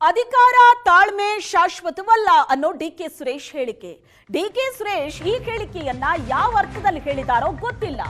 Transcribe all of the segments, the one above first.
ಅಧಿಕಾರ ತಾಳ್ಮೆ ಶಾಶ್ವತವಲ್ಲ ಅನ್ನೋ ಡಿ ಕೆ ಸುರೇಶ್ ಹೇಳಿಕೆ. ಡಿ ಕೆ ಸುರೇಶ್ ಈ ಹೇಳಿಕೆಯನ್ನ ಯಾವ ಅರ್ಥದಲ್ಲಿ ಹೇಳಿದಾರೋ ಗೊತ್ತಿಲ್ಲ.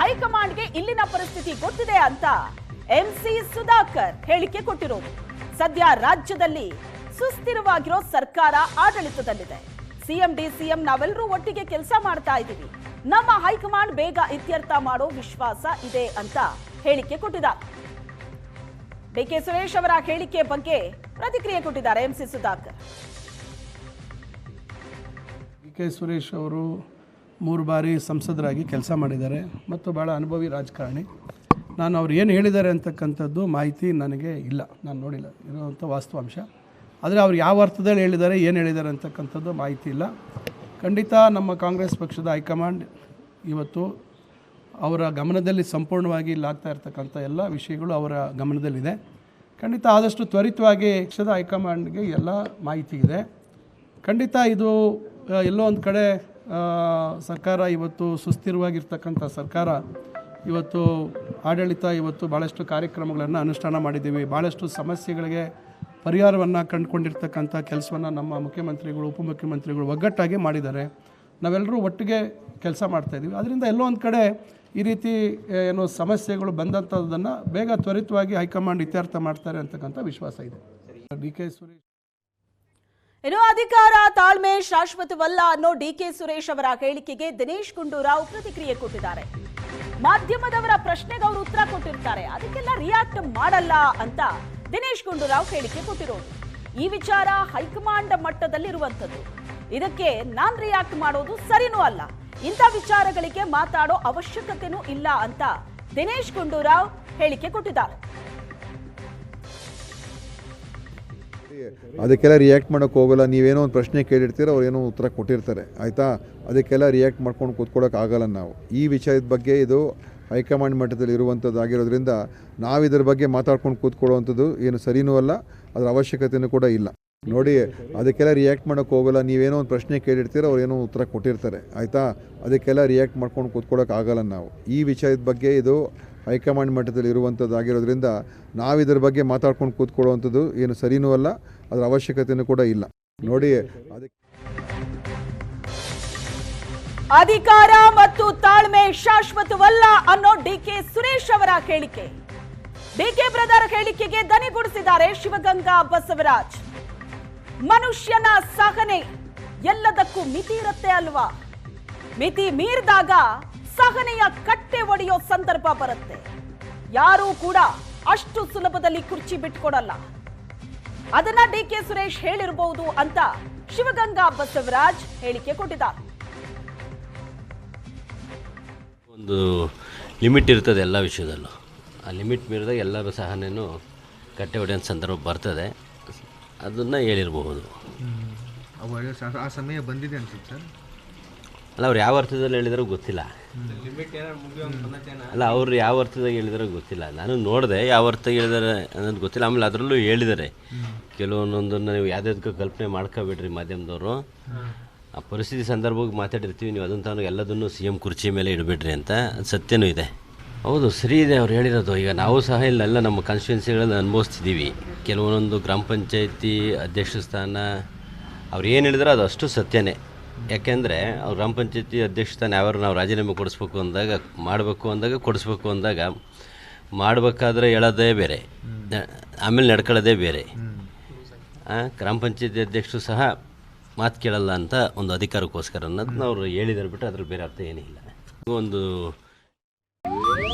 ಹೈಕಮಾಂಡ್ಗೆ ಇಲ್ಲಿನ ಪರಿಸ್ಥಿತಿ ಗೊತ್ತಿದೆ ಅಂತ ಎಂ ಸಿ ಸುಧಾಕರ್ ಹೇಳಿಕೆ ಕೊಟ್ಟಿರೋದು. ಸದ್ಯ ರಾಜ್ಯದಲ್ಲಿ ಸುಸ್ಥಿರವಾಗಿರೋ ಸರ್ಕಾರ ಆಡಳಿತದಲ್ಲಿದೆ. ಸಿಎಂ ಡಿ ಸಿಎಂ ನಾವೆಲ್ಲರೂ ಒಟ್ಟಿಗೆ ಕೆಲಸ ಮಾಡ್ತಾ ಇದ್ದೀವಿ. ನಮ್ಮ ಹೈಕಮಾಂಡ್ ಬೇಗ ಇತ್ಯರ್ಥ ಮಾಡೋ ವಿಶ್ವಾಸ ಇದೆ ಅಂತ ಹೇಳಿಕೆ ಕೊಟ್ಟಿದ್ದಾರೆ. ಡಿಕೆ ಸುರೇಶ್ ಅವರ ಹೇಳಿಕೆ ಬಗ್ಗೆ ಪ್ರತಿಕ್ರಿಯೆ ಕೊಟ್ಟಿದ್ದಾರೆ MC Sudhakar. D K Suresh ಅವರು ಮೂರು ಬಾರಿ ಸಂಸದರಾಗಿ ಕೆಲಸ ಮಾಡಿದ್ದಾರೆ. ಮತ್ತು ಭಾಳ ಅನುಭವಿ ರಾಜಕಾರಣಿ. ನಾನು ಅವ್ರು ಏನು ಹೇಳಿದ್ದಾರೆ ಅಂತಕ್ಕಂಥದ್ದು ಮಾಹಿತಿ ನನಗೆ ಇಲ್ಲ. ನಾನು ನೋಡಿಲ್ಲ. ಇರುವಂಥ ವಾಸ್ತವಾಂಶ. ಆದರೆ ಅವ್ರು ಯಾವ ಅರ್ಥದಲ್ಲಿ ಹೇಳಿದ್ದಾರೆ, ಏನು ಹೇಳಿದ್ದಾರೆ ಅಂತಕ್ಕಂಥದ್ದು ಮಾಹಿತಿ ಇಲ್ಲ. ಖಂಡಿತ ನಮ್ಮ ಕಾಂಗ್ರೆಸ್ ಪಕ್ಷದ ಹೈಕಮಾಂಡ್ ಇವತ್ತು ಅವರ ಗಮನದಲ್ಲಿ ಸಂಪೂರ್ಣವಾಗಿ ಇಲ್ಲಾಗ್ತಾ ಇರ್ತಕ್ಕಂಥ ಎಲ್ಲ ವಿಷಯಗಳು ಅವರ ಗಮನದಲ್ಲಿದೆ. ಖಂಡಿತ ಆದಷ್ಟು ತ್ವರಿತವಾಗಿ ಪಕ್ಷದ ಹೈಕಮಾಂಡ್ಗೆ ಎಲ್ಲ ಮಾಹಿತಿ ಇದೆ. ಖಂಡಿತ ಇದು ಎಲ್ಲೋ ಒಂದು ಕಡೆ ಸರ್ಕಾರ ಇವತ್ತು ಸುಸ್ಥಿರವಾಗಿರ್ತಕ್ಕಂಥ ಸರ್ಕಾರ, ಇವತ್ತು ಆಡಳಿತ, ಇವತ್ತು ಭಾಳಷ್ಟು ಕಾರ್ಯಕ್ರಮಗಳನ್ನು ಅನುಷ್ಠಾನ ಮಾಡಿದ್ದೀವಿ. ಭಾಳಷ್ಟು ಸಮಸ್ಯೆಗಳಿಗೆ ಪರಿಹಾರವನ್ನು ಕಂಡುಕೊಂಡಿರ್ತಕ್ಕಂಥ ಕೆಲಸವನ್ನು ನಮ್ಮ ಮುಖ್ಯಮಂತ್ರಿಗಳು, ಉಪಮುಖ್ಯಮಂತ್ರಿಗಳು ಒಗ್ಗಟ್ಟಾಗಿ ಮಾಡಿದ್ದಾರೆ. ನಾವೆಲ್ಲರೂ ಒಟ್ಟಿಗೆ ಕೆಲಸ ಮಾಡ್ತಾಯಿದ್ದೀವಿ ಅದರಿಂದ ಎಲ್ಲೋ ಒಂದು ಕಡೆ ಈ ರೀತಿ ಏನು ಸಮಸ್ಯೆಗಳು ಬಂದಂಥದ್ದನ್ನು ಬೇಗ ತ್ವರಿತವಾಗಿ ಹೈಕಮಾಂಡ್ ಇತ್ಯರ್ಥ ಮಾಡ್ತಾರೆ ಅಂತಕ್ಕಂಥ ವಿಶ್ವಾಸ ಇದೆ. D K Suresh. ಏನೋ ಅಧಿಕಾರ ತಾಳ್ಮೆ ಶಾಶ್ವತವಲ್ಲ ಅನ್ನೋ ಡಿ ಕೆ ಸುರೇಶ್ ಅವರ ಹೇಳಿಕೆಗೆ ದಿನೇಶ್ ಗುಂಡೂರಾವ್ ಪ್ರತಿಕ್ರಿಯೆ ಕೊಟ್ಟಿದ್ದಾರೆ. ಮಾಧ್ಯಮದವರ ಪ್ರಶ್ನೆಗೆ ಅವರು ಉತ್ತರ ಕೊಟ್ಟಿರ್ತಾರೆ. ಅದಕ್ಕೆಲ್ಲ ರಿಯಾಕ್ಟ್ ಮಾಡಲ್ಲ ಅಂತ ದಿನೇಶ್ ಗುಂಡೂರಾವ್ ಹೇಳಿಕೆ ಕೊಟ್ಟಿರೋದು. ಈ ವಿಚಾರ ಹೈಕಮಾಂಡ್ ಮಟ್ಟದಲ್ಲಿರುವಂಥದ್ದು. ಇದಕ್ಕೆ ನಾನ್ ರಿಯಾಕ್ಟ್ ಮಾಡೋದು ಸರಿನೂ ಅಲ್ಲ. ಇಂಥ ವಿಚಾರಗಳಿಗೆ ಮಾತಾಡೋ ಅವಶ್ಯಕತೆನೂ ಇಲ್ಲ ಅಂತ ದಿನೇಶ್ ಗುಂಡೂರಾವ್ ಹೇಳಿಕೆ ಕೊಟ್ಟಿದ್ದಾರೆ. ಅದಕ್ಕೆಲ್ಲ ರಿಯಾಕ್ಟ್ ಮಾಡೋಕ್ಕೆ ಹೋಗಲ್ಲ. ನೀವೇನೋ ಒಂದು ಪ್ರಶ್ನೆ ಕೇಳಿರ್ತೀರ, ಅವ್ರು ಏನೋ ಉತ್ತರ ಕೊಟ್ಟಿರ್ತಾರೆ. ಆಯಿತಾ? ಅದಕ್ಕೆಲ್ಲ ರಿಯಾಕ್ಟ್ ಮಾಡ್ಕೊಂಡು ಕೂತ್ಕೊಳ್ಳೋಕೆ ಆಗಲ್ಲ ನಾವು. ಈ ವಿಷಯದ ಬಗ್ಗೆ ಇದು ಹೈಕಮಾಂಡ್ ಮಟ್ಟದಲ್ಲಿ ಇರುವಂಥದ್ದು ಆಗಿರೋದ್ರಿಂದ ನಾವು ಇದ್ರ ಬಗ್ಗೆ ಮಾತಾಡ್ಕೊಂಡು ಕೂತ್ಕೊಳ್ಳುವಂಥದ್ದು ಏನು ಸರಿನೂ ಅಲ್ಲ, ಅದರ ಅವಶ್ಯಕತೆಯೂ ಕೂಡ ಇಲ್ಲ. ನೋಡಿ, ಅದಕ್ಕೆಲ್ಲ ರಿಯಾಕ್ಟ್ ಮಾಡೋಕ್ಕೆ ಹೋಗಲ್ಲ. ನೀವೇನೋ ಒಂದು ಪ್ರಶ್ನೆ ಕೇಳಿರ್ತೀರ, ಅವ್ರು ಏನೋ ಉತ್ತರ ಕೊಟ್ಟಿರ್ತಾರೆ. ಆಯಿತಾ? ಅದಕ್ಕೆಲ್ಲ ರಿಯಾಕ್ಟ್ ಮಾಡ್ಕೊಂಡು ಕೂತ್ಕೊಳ್ಳೋಕೆ ಆಗಲ್ಲ ನಾವು. ಈ ವಿಷಯದ ಬಗ್ಗೆ ಇದು ಹೈಕಮಾಂಡ್ ಮಟ್ಟದಲ್ಲಿ ಇರುವಂಥದ್ದು ಆಗಿರೋದ್ರಿಂದ ನಾವು ಇದ್ರ ಬಗ್ಗೆ ಮಾತಾಡ್ಕೊಂಡು ಕೂತ್ಕೊಳ್ಳುವಂಥದ್ದು ಏನು ಸರಿನೂ ಅಲ್ಲ, ಅದರ ಅವಶ್ಯಕತೆಯೂ ಕೂಡ ಇಲ್ಲ. ನೋಡಿ ಅಧಿಕಾರ ಮತ್ತು ತಾಳ್ಮೆ ಶಾಶ್ವತವಲ್ಲ ಅನ್ನೋ ಡಿ ಕೆ ಸುರೇಶ್ ಅವರ ಹೇಳಿಕೆ. ಡಿಕೆ ಬ್ರದರ್ ಹೇಳಿಕೆಗೆ ದನಿಗೂಡಿಸಿದ್ದಾರೆ ಶಿವಗಂಗಾ ಬಸವರಾಜ್. ಮನುಷ್ಯನ ಸಹನೆ ಎಲ್ಲದಕ್ಕೂ ಮಿತಿ ಇರುತ್ತೆ ಅಲ್ವಾ? ಮಿತಿ ಮೀರಿದಾಗ ಸಹನೆಯ ಕಟ್ಟೆ ಒಡೆಯೋ ಸಂದರ್ಭ ಬರುತ್ತೆ. ಯಾರೂ ಕೂಡ ಅಷ್ಟು ಸುಲಭದಲ್ಲಿ ಕುರ್ಚಿ ಬಿಟ್ಕೊಡಲ್ಲ. ಅದನ್ನ ಡಿ ಕೆ ಸುರೇಶ್ ಹೇಳಿರಬಹುದು ಅಂತ ಶಿವಗಂಗಾ ಬಸವರಾಜ್ ಹೇಳಿಕೆ ಕೊಟ್ಟಿದ್ದಾರೆ. ಒಂದು ಲಿಮಿಟ್ ಇರ್ತದೆ ಎಲ್ಲ ವಿಷಯದಲ್ಲೂ. ಆ ಲಿಮಿಟ್ ಮೀರಿದಾಗ ಎಲ್ಲರೂ ಸಹನೇನು ಕಟ್ಟೆ ಹೊಡೆಯೋ ಸಂದರ್ಭ ಬರ್ತದೆ. ಅದನ್ನು ಹೇಳಿರಬಹುದು. ಆ ಸಮಯ ಬಂದಿದೆ ಅನ್ಸುತ್ತೆ. ಸರ್ ಅಲ್ಲ ಅವ್ರು ಯಾವ ಅರ್ಥದಲ್ಲಿ ಹೇಳಿದ್ರು ಗೊತ್ತಿಲ್ಲ. ಅಲ್ಲ ಅವ್ರು ಯಾವ ಅರ್ಥದಾಗ ಹೇಳಿದಾರೋ ಗೊತ್ತಿಲ್ಲ. ನಾನು ನೋಡಿದೆ ಯಾವ ಅರ್ಥ ಹೇಳಿದಾರೆ ಅನ್ನೋದು ಗೊತ್ತಿಲ್ಲ. ಆಮೇಲೆ ಅದರಲ್ಲೂ ಹೇಳಿದ್ದಾರೆ. ಕೆಲವೊಂದೊಂದನ್ನು ನೀವು ಯಾವುದಕ್ಕೂ ಕಲ್ಪನೆ ಮಾಡ್ಕೋಬೇಡ್ರಿ ಮಾಧ್ಯಮದವರು. ಆ ಪರಿಸ್ಥಿತಿ ಸಂದರ್ಭಕ್ಕೆ ಮಾತಾಡಿರ್ತೀವಿ. ನೀವು ಅದನ್ನು ತಾನು ಎಲ್ಲದನ್ನು ಸಿ ಎಂ ಕುರ್ಚಿ ಮೇಲೆ ಇಡಬೇಡ್ರಿ ಅಂತ ಅದು ಸತ್ಯನೂ ಇದೆ. ಹೌದು ಸರಿ ಇದೆ ಅವ್ರು ಹೇಳಿರೋದು. ಈಗ ನಾವು ಸಹ ಇಲ್ಲೆಲ್ಲ ನಮ್ಮ ಕಾನ್ಸ್ಟಿಟ್ಯೂನ್ಸಿಗಳನ್ನು ಅನುಭವಿಸ್ತಿದ್ದೀವಿ. ಕೆಲವೊಂದು ಗ್ರಾಮ ಪಂಚಾಯತಿ ಅಧ್ಯಕ್ಷ ಸ್ಥಾನ, ಅವ್ರು ಏನು ಹೇಳಿದ್ರೆ ಅದು ಅಷ್ಟು ಸತ್ಯನೇ. ಯಾಕೆಂದರೆ ಅವ್ರು ಗ್ರಾಮ ಪಂಚಾಯತಿ ಅಧ್ಯಕ್ಷ ಸ್ಥಾನ ಯಾರು ನಾವು ರಾಜೀನಾಮೆ ಕೊಡಿಸ್ಬೇಕು ಅಂದಾಗ, ಮಾಡಬೇಕು ಅಂದಾಗ ಕೊಡಿಸ್ಬೇಕು ಅಂದಾಗ, ಮಾಡಬೇಕಾದ್ರೆ ಹೇಳೋದೇ ಬೇರೆ. ಆಮೇಲೆ ನಡ್ಕೊಳ್ಳೋದೇ ಬೇರೆ. ಗ್ರಾಮ ಪಂಚಾಯತಿ ಅಧ್ಯಕ್ಷರು ಸಹ ಮಾತು ಕೇಳಲ್ಲ ಅಂತ ಒಂದು ಅಧಿಕಾರಕ್ಕೋಸ್ಕರ ಅನ್ನೋದನ್ನ ಅವರು ಹೇಳಿದಾರೆ ಬಿಟ್ಟು ಅದ್ರಲ್ಲಿ ಬೇರೆ ಅರ್ಥ ಏನಿಲ್ಲ. ಒಂದು